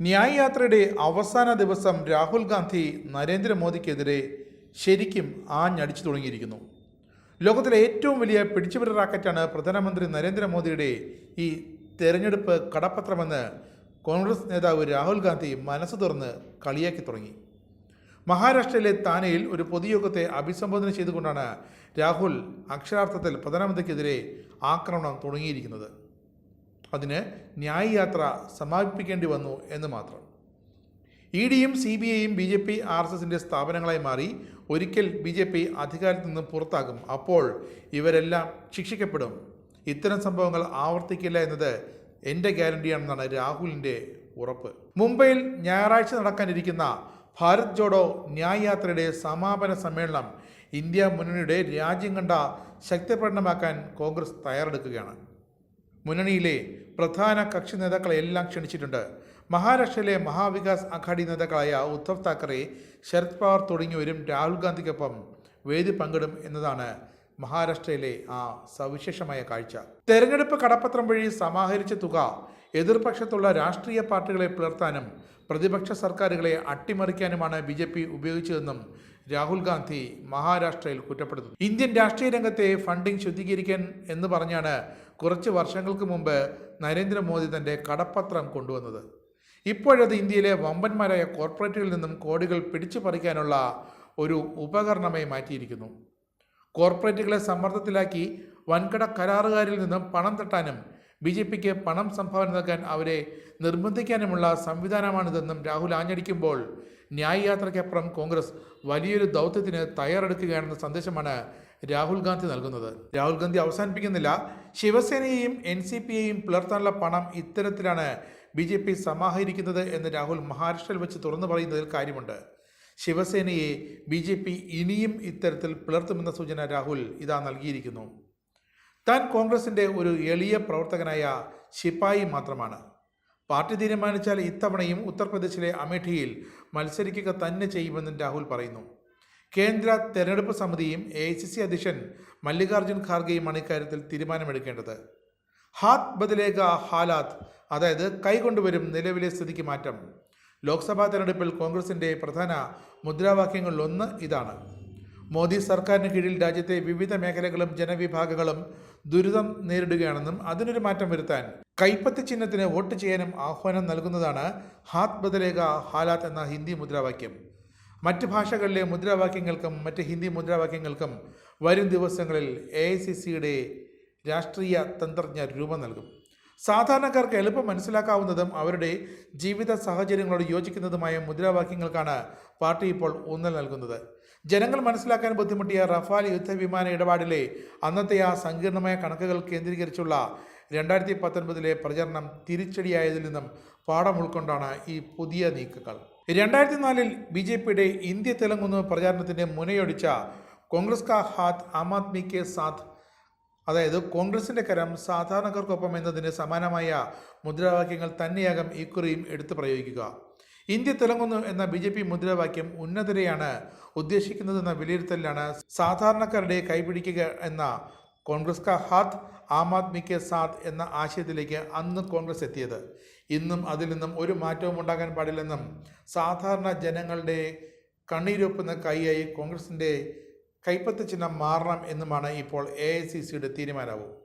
ന്യായ് യാത്രയുടെ അവസാന ദിവസം രാഹുൽ ഗാന്ധി നരേന്ദ്രമോദിക്കെതിരെ ശരിക്കും ആഞ്ഞടിച്ചു തുടങ്ങിയിരിക്കുന്നു. ലോകത്തിലെ ഏറ്റവും വലിയ പിടിച്ചുപറി റാക്കറ്റാണ് പ്രധാനമന്ത്രി നരേന്ദ്രമോദിയുടെ ഈ തെരഞ്ഞെടുപ്പ് കടപ്പത്രമെന്ന് കോൺഗ്രസ് നേതാവ് രാഹുൽ ഗാന്ധി മനസ്സ് തുറന്ന് കളിയാക്കി തുടങ്ങി. മഹാരാഷ്ട്രയിലെ താനെയിൽ ഒരു പൊതുയോഗത്തെ അഭിസംബോധന ചെയ്തുകൊണ്ടാണ് രാഹുൽ അക്ഷരാർത്ഥത്തിൽ പ്രധാനമന്ത്രിക്കെതിരെ ആക്രമണം തുടങ്ങിയിരിക്കുന്നത്. അതിന് ന്യായയാത്ര സമാപിപ്പിക്കേണ്ടി വന്നു എന്ന് മാത്രം. ഇ ഡിയും സി ബി ഐയും B J P R S എസിന്റെ സ്ഥാപനങ്ങളായി മാറി ഒരിക്കൽ ബി ജെ പി അധികാരത്തിൽ നിന്ന് പുറത്താകും. അപ്പോൾ ഇവരെല്ലാം ശിക്ഷിക്കപ്പെടും. ഇത്തരം സംഭവങ്ങൾ ആവർത്തിക്കില്ല എന്നത് എന്റെ ഗ്യാരണ്ടിയാണെന്നാണ് രാഹുലിന്റെ ഉറപ്പ്. മുംബൈയിൽ ഞായറാഴ്ച നടക്കാനിരിക്കുന്ന ഭാരത് ജോഡോ ന്യായയാത്രയുടെ സമാപന സമ്മേളനം ഇന്ത്യ മുന്നണിയുടെ രാജ്യം കണ്ട ശക്തിപ്രകടനമാക്കാൻ കോൺഗ്രസ് തയ്യാറെടുക്കുകയാണ്. മുന്നണിയിലെ പ്രധാന കക്ഷി നേതാക്കളെ എല്ലാം ക്ഷണിച്ചിട്ടുണ്ട്. മഹാരാഷ്ട്രയിലെ മഹാവികാസ് അഘാടി നേതാക്കളായ ഉദ്ധവ് താക്കറെ ശരത് പവാർ തുടങ്ങിയവരും രാഹുൽ ഗാന്ധിക്കൊപ്പം വേദി പങ്കിടും എന്നതാണ് മഹാരാഷ്ട്രയിലെ ആ സവിശേഷമായ കാഴ്ച. തെരഞ്ഞെടുപ്പ് കടപ്പത്രം വഴി സമാഹരിച്ച തുക എതിർപക്ഷത്തുള്ള രാഷ്ട്രീയ പാർട്ടികളെ പുലർത്താനും പ്രതിപക്ഷ സർക്കാരുകളെ അട്ടിമറിക്കാനുമാണ് ബി ജെ പി ഉപയോഗിച്ചതെന്നും രാഹുൽ ഗാന്ധി മഹാരാഷ്ട്രയിൽ കുറ്റപ്പെടുത്തുന്നു. ഇന്ത്യൻ രാഷ്ട്രീയ രംഗത്തെ ഫണ്ടിംഗ് ശുദ്ധീകരിക്കാൻ എന്ന് പറഞ്ഞാണ് കുറച്ച് വർഷങ്ങൾക്ക് മുമ്പ് നരേന്ദ്രമോദി തന്റെ കടപ്പത്രം കൊണ്ടുവന്നത്. ഇപ്പോഴത് ഇന്ത്യയിലെ വമ്പന്മാരായ കോർപ്പറേറ്റുകളിൽ നിന്നും കോടികൾ പിടിച്ചു പറിക്കാനുള്ള ഒരു ഉപകരണമായി മാറ്റിയിരിക്കുന്നു. കോർപ്പറേറ്റുകളെ സമ്മർദ്ദത്തിലാക്കി വൻകിട കരാറുകാരിൽ നിന്നും പണം തട്ടാനും ബി ജെ പിക്ക് പണം സംഭാവന നൽകാൻ അവരെ നിർബന്ധിക്കാനുമുള്ള സംവിധാനമാണിതെന്നും രാഹുൽ ആഞ്ഞടിക്കുമ്പോൾ ന്യായ യാത്രയ്ക്കപ്പുറം കോൺഗ്രസ് വലിയൊരു ദൗത്യത്തിന് തയ്യാറെടുക്കുകയാണെന്ന സന്ദേശമാണ് രാഹുൽ ഗാന്ധി നൽകുന്നത്. രാഹുൽ ഗാന്ധി അവസാനിപ്പിക്കുന്നില്ല. ശിവസേനയെയും എൻ സി പിയെയും പുലർത്താനുള്ള പണം ഇത്തരത്തിലാണ് ബി ജെ പി സമാഹരിക്കുന്നത് എന്ന് രാഹുൽ മഹാരാഷ്ട്രയിൽ വെച്ച് തുറന്നു പറയുന്നതിൽ കാര്യമുണ്ട്. ശിവസേനയെ ബി ജെ പി ഇനിയും ഇത്തരത്തിൽ പുലർത്തുമെന്ന സൂചന രാഹുൽ ഇതാ നൽകിയിരിക്കുന്നു. താൻ കോൺഗ്രസിന്റെ ഒരു എളിയ പ്രവർത്തകനായ ശിപ്പായി മാത്രമാണ്. പാർട്ടി തീരുമാനിച്ചാൽ ഇത്തവണയും ഉത്തർപ്രദേശിലെ അമേഠിയിൽ മത്സരിക്കുക തന്നെ ചെയ്യുമെന്നും രാഹുൽ പറയുന്നു. കേന്ദ്ര തെരഞ്ഞെടുപ്പ് സമിതിയും എ ഐ സി സി അധ്യക്ഷൻ മല്ലികാർജുൻ ഖാർഗെയുമാണ് ഇക്കാര്യത്തിൽ തീരുമാനമെടുക്കേണ്ടത്. ഹാത്ത് ബദലേഗ ഹാലാത്ത് അതായത് കൈകൊണ്ടുവരും നിലവിലെ സ്ഥിതിക്ക് മാറ്റം. ലോക്സഭാ തെരഞ്ഞെടുപ്പിൽ കോൺഗ്രസിന്റെ പ്രധാന മുദ്രാവാക്യങ്ങളിലൊന്ന് ഇതാണ്. മോദി സർക്കാരിന് കീഴിൽ രാജ്യത്തെ വിവിധ മേഖലകളും ജനവിഭാഗങ്ങളും ദുരിതം നേരിടുകയാണെന്നും അതിനൊരു മാറ്റം വരുത്താൻ കൈപ്പത്തി ചിഹ്നത്തിന് വോട്ട് ചെയ്യാനും ആഹ്വാനം നൽകുന്നതാണ് ഹാത് ബദലേഖ ഹാലാത്ത് എന്ന ഹിന്ദി മുദ്രാവാക്യം. മറ്റ് ഭാഷകളിലെ മുദ്രാവാക്യങ്ങൾക്കും മറ്റ് ഹിന്ദി മുദ്രാവാക്യങ്ങൾക്കും വരും ദിവസങ്ങളിൽ എ ഐ സി സിയുടെ രാഷ്ട്രീയ തന്ത്രജ്ഞർ രൂപം നൽകും. സാധാരണക്കാർക്ക് എളുപ്പം മനസ്സിലാക്കാവുന്നതും അവരുടെ ജീവിത സാഹചര്യങ്ങളോട് യോജിക്കുന്നതുമായ മുദ്രാവാക്യങ്ങൾക്കാണ് പാർട്ടി ഇപ്പോൾ ഊന്നൽ നൽകുന്നത്. ജനങ്ങൾ മനസ്സിലാക്കാൻ ബുദ്ധിമുട്ടിയ റഫാൽ യുദ്ധവിമാന ഇടപാടിലെ അന്നത്തെ ആ സങ്കീർണമായ കണക്കുകൾ കേന്ദ്രീകരിച്ചുള്ള രണ്ടായിരത്തി പത്തൊൻപതിലെ പ്രചരണം തിരിച്ചടിയായതിൽ നിന്നും പാഠം ഉൾക്കൊണ്ടാണ് ഈ പുതിയ നീക്കങ്ങൾ. രണ്ടായിരത്തി നാലിൽ ബി ജെ പിയുടെ ഇന്ത്യ തെലങ്കുന്നു പ്രചാരണത്തിന്റെ മുനയൊടിച്ച കോൺഗ്രസ് കാ ഹാത്ത് ആം ആദ്മി കെ സാത്ത് അതായത് കോൺഗ്രസിന്റെ കരം സാധാരണക്കാർക്കൊപ്പം എന്നതിന് സമാനമായ മുദ്രാവാക്യങ്ങൾ തന്നെയാകും ഇക്കുറിയും എടുത്തു പ്രയോഗിക്കുക. ഇന്ത്യ തിളങ്ങുന്നു എന്ന ബി ജെ പി മുദ്രാവാക്യം ഉന്നതരെയാണ് ഉദ്ദേശിക്കുന്നതെന്ന വിലയിരുത്തലിലാണ് സാധാരണക്കാരുടെ കൈപിടിക്കുക എന്ന കോൺഗ്രസ് കാ ഹാത്ത് ആം ആദ്മി കെ എന്ന ആശയത്തിലേക്ക് അന്ന് കോൺഗ്രസ് എത്തിയത്. ഇന്നും അതിൽ നിന്നും ഒരു മാറ്റവും ഉണ്ടാകാൻ പാടില്ലെന്നും സാധാരണ ജനങ്ങളുടെ കണ്ണീരൊപ്പുന്ന കൈയായി കോൺഗ്രസിന്റെ കൈപ്പത്ത് ചിഹ്നം മാറണം എന്നുമാണ് ഇപ്പോൾ എ ഐ സി സിയുടെ തീരുമാനവും.